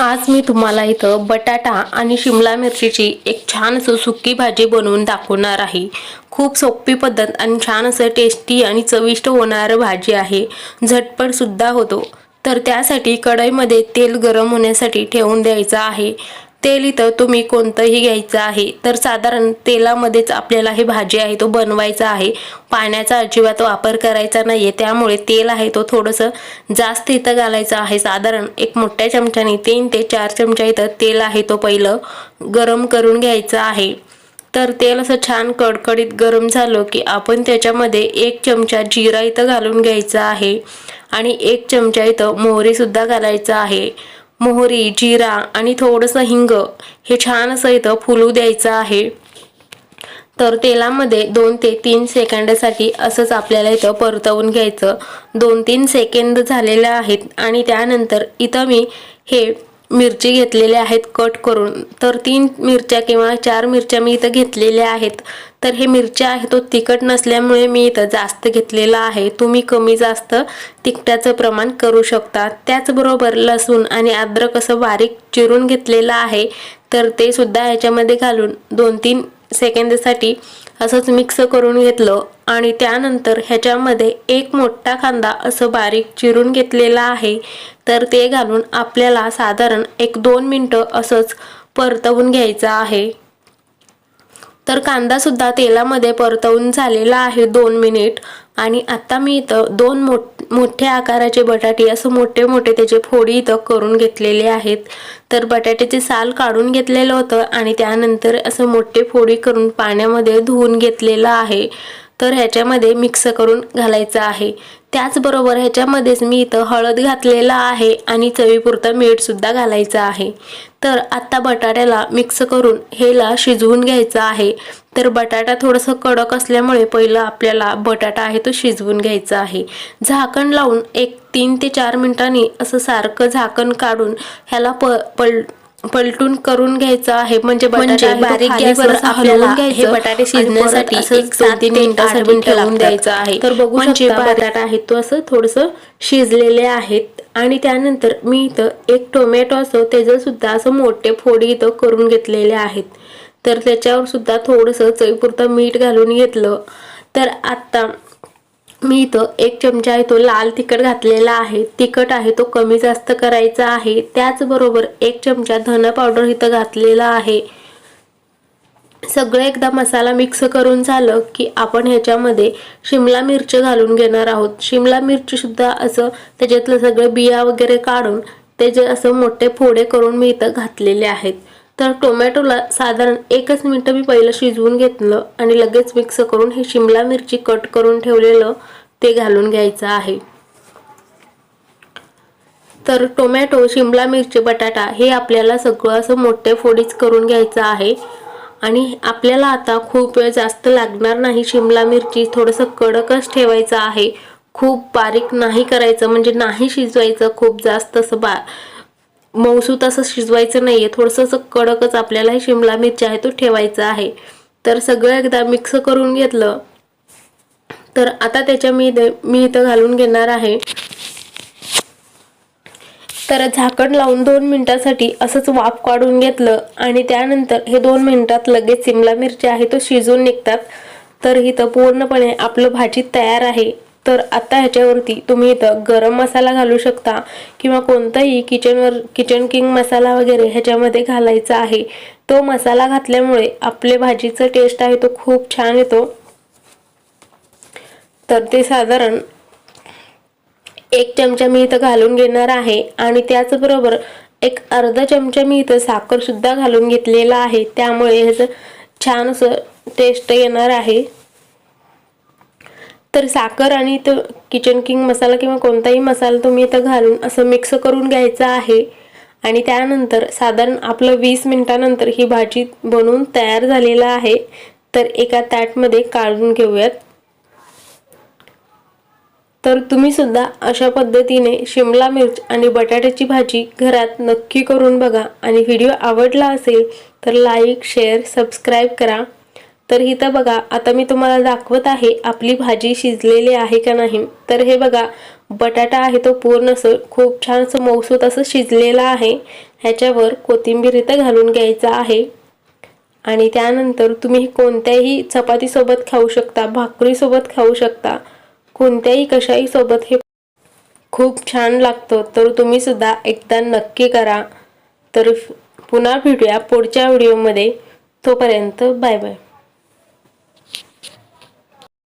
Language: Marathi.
आज मी तुम्हाला इथं बटाटा आणि शिमला मिरचीची एक छान असं सुकी भाजी बनवून दाखवणार आहे. खूप सोपी पद्धत आणि छान असं टेस्टी आणि चविष्ट होणारं भाजी आहे. झटपटसुद्धा होतो. तर त्यासाठी कढईमध्ये तेल गरम होण्यासाठी ठेवून द्यायचं आहे. तेल इथं तुम्ही कोणतंही घ्यायचं आहे तर साधारण तेलामध्येच आपल्याला हे भाजी आहे तो बनवायचा आहे. पाण्याचा अजिबात वापर करायचा नाही आहे त्यामुळे तेल आहे तो थोडंसं जास्त इथं घालायचं आहे. साधारण एक मोठ्या चमच्याने तीन ते चार चमचा इथं तेल आहे तो पहिलं गरम करून घ्यायचं आहे. तर तेल असं छान कडकडीत गरम झालं की आपण त्याच्यामध्ये एक चमचा जिरा इथं घालून घ्यायचा आहे आणि एक चमचा इथं मोहरीसुद्धा घालायचं आहे. मोहरी जिरा आणि थोडंसं हिंग हे छान असं इथं फुलू द्यायचं आहे. तर तेलामध्ये दोन ते तीन सेकंदासाठी असंच आपल्याला इथं परतवून घ्यायचं. दोन तीन सेकंद झालेले आहेत आणि त्यानंतर इथं मी हे मिरची घेतलेल्या आहेत कट करून. तर तीन मिरच्या किंवा चार मिरच्या मी इथं घेतलेल्या आहेत. तर हे मिरच्या आहे तो तिखट नसल्यामुळे मी इथं जास्त घेतलेला आहे. तुम्ही कमी जास्त तिखटाचं प्रमाण करू शकता. त्याचबरोबर लसूण आणि अद्रक असं बारीक चिरून घेतलेलं आहे तर ते सुद्धा ह्याच्यामध्ये घालून दोन तीन सेकंदसाठी असंच मिक्स करून घेतलं. आणि त्यानंतर ह्याच्यामध्ये एक मोठा कांदा असं बारीक चिरून घेतलेला आहे तर ते घालून आपल्याला साधारण एक दोन मिनटं असंच परतवून घ्यायचं आहे. तर कांदासुद्धा तेलामध्ये परतवून झालेला आहे दोन मिनिट. आणि आता मी इथं दोन मोठ मोठ्या आकाराचे बटाटे असं मोठे मोठे त्याचे फोडी इथं करून घेतलेले आहेत. तर बटाट्याचे साल काढून घेतलेलं होतं आणि त्यानंतर असं मोठे फोडी करून पाण्यामध्ये धुवून घेतलेलं आहे. तर ह्याच्यामध्ये मिक्स करून घालायचं आहे. त्याचबरोबर ह्याच्यामध्येच मी इथं हळद घातलेला आहे आणि चवीपुरतं मीठसुद्धा घालायचं आहे. तर आत्ता बटाट्याला मिक्स करून हेला शिजवून घ्यायचं आहे. तर बटाटा थोडंसं कडक असल्यामुळे पहिलं आपल्याला बटाटा आहे तो शिजवून घ्यायचा आहे. झाकण लावून एक तीन ते चार मिनिटांनी असं सारखं झाकण काढून ह्याला प पल पलटून करून घ्यायचं आहे. म्हणजे म्हणजे बारीक गॅसवर आपल्याला हे बटाटे शिजण्यासाठी एक तीन मिनिटासाठी ठेवून द्यायचं आहे. तर बघू म्हणजे बटाटा आहे तो असं थोडंसं शिजलेले आहेत. आणि त्यानंतर मी इथं एक टोमॅटो असं त्याचं सुद्धा असं मोठे फोडी इथं करून घेतलेले आहेत. तर त्याच्यावर सुद्धा थोडंसं चवीपुरतं मीठ घालून घेतलं. तर आत्ता मी इथं एक चमचा आहे तो लाल तिखट घातलेला आहे. तिखट आहे तो कमी जास्त करायचा आहे. त्याचबरोबर एक चमचा धन पावडर इथं घातलेला आहे. सगळं एकदा मसाला मिक्स करून झालं की आपण ह्याच्यामध्ये शिमला मिरची घालून घेणार आहोत. शिमला मिरची सुद्धा असं त्याच्यातलं सगळं बिया वगैरे काढून त्याचे असं मोठे फोडे करून मी इथं घातलेले आहेत. तर टोमॅटोला साधारण एकच मिनटं मी पहिलं शिजवून घेतलं आणि लगेच मिक्स करून हे शिमला मिरची कट करून ठेवलेलं ते घालून घ्यायचं आहे. तर टोमॅटो शिमला मिरची बटाटा हे आपल्याला सगळं असं मोठे फोडीच करून घ्यायचं आहे. आणि आपल्याला आता खूप वेळ जास्त लागणार नाही शिमला मिरची थोडंसं कडकच ठेवायचं आहे. खूप बारीक नाही करायचं म्हणजे नाही शिजवायचं खूप जास्त असं बा मऊसूत असं शिजवायचं नाही आहे थोडंसं असं कडकच आपल्याला हे शिमला मिरची आहे तो ठेवायचा आहे. तर सगळं एकदा मिक्स करून घेतलं. तर आता त्याच्या मी मी इथं घालून घेणार आहे. तर झाकण लावून दोन मिनिटासाठी असंच वाफ काढून घेतलं आणि त्यानंतर हे दोन मिनिटात लगेच शिमला मिरची आहे तो शिजून निघतात. तर इथं पूर्णपणे आपलं भाजी तयार आहे. तर आता ह्याच्यावरती तुम्ही इथं गरम मसाला घालू शकता किंवा कोणताही किचनवर किचन किंग मसाला वगैरे ह्याच्यामध्ये घालायचा आहे. तो मसाला घातल्यामुळे आपले भाजीचं टेस्ट आहे तो खूप छान येतो. तर ते साधारण एक चमचा मी इथं घालून घेणार आहे आणि त्याचबरोबर एक अर्धा चमचा मी इथं साखरसुद्धा घालून घेतलेला आहे. त्यामुळे ह्याचं छान असं टेस्ट येणार आहे. तर साखर आणि इथं किचन किंग मसाला किंवा कोणताही मसाला तुम्ही इथं घालून असं मिक्स करून घ्यायचा आहे. आणि त्यानंतर साधारण आपलं वीस मिनटानंतर ही भाजी बनवून तयार झालेला आहे. तर एका ताटमध्ये काढून घेऊयात. तर तुम्ही सुद्धा अशा पद्धतीने शिमला मिर्च आणि बटाट्याची भाजी घरात नक्की करून बघा. आणि व्हिडिओ आवडला असेल तर लाईक शेअर सबस्क्राईब करा. तर इथं बघा आता मी तुम्हाला दाखवत आहे आपली भाजी शिजलेली आहे का नाही. तर हे बघा बटाटा आहे तो पूर्ण असं खूप छान असं मौसूत असं शिजलेला आहे. ह्याच्यावर कोथिंबीर इथं घालून घ्यायचा आहे. आणि त्यानंतर तुम्ही कोणत्याही चपातीसोबत खाऊ शकता भाकरीसोबत खाऊ शकता. कोणत्याही कशाही सोबत हे खूप छान लागतं. तर तुम्ही सुद्धा एकदा नक्की करा. तर पुन्हा भेटूया पुढच्या व्हिडिओमध्ये. तोपर्यंत बाय बाय.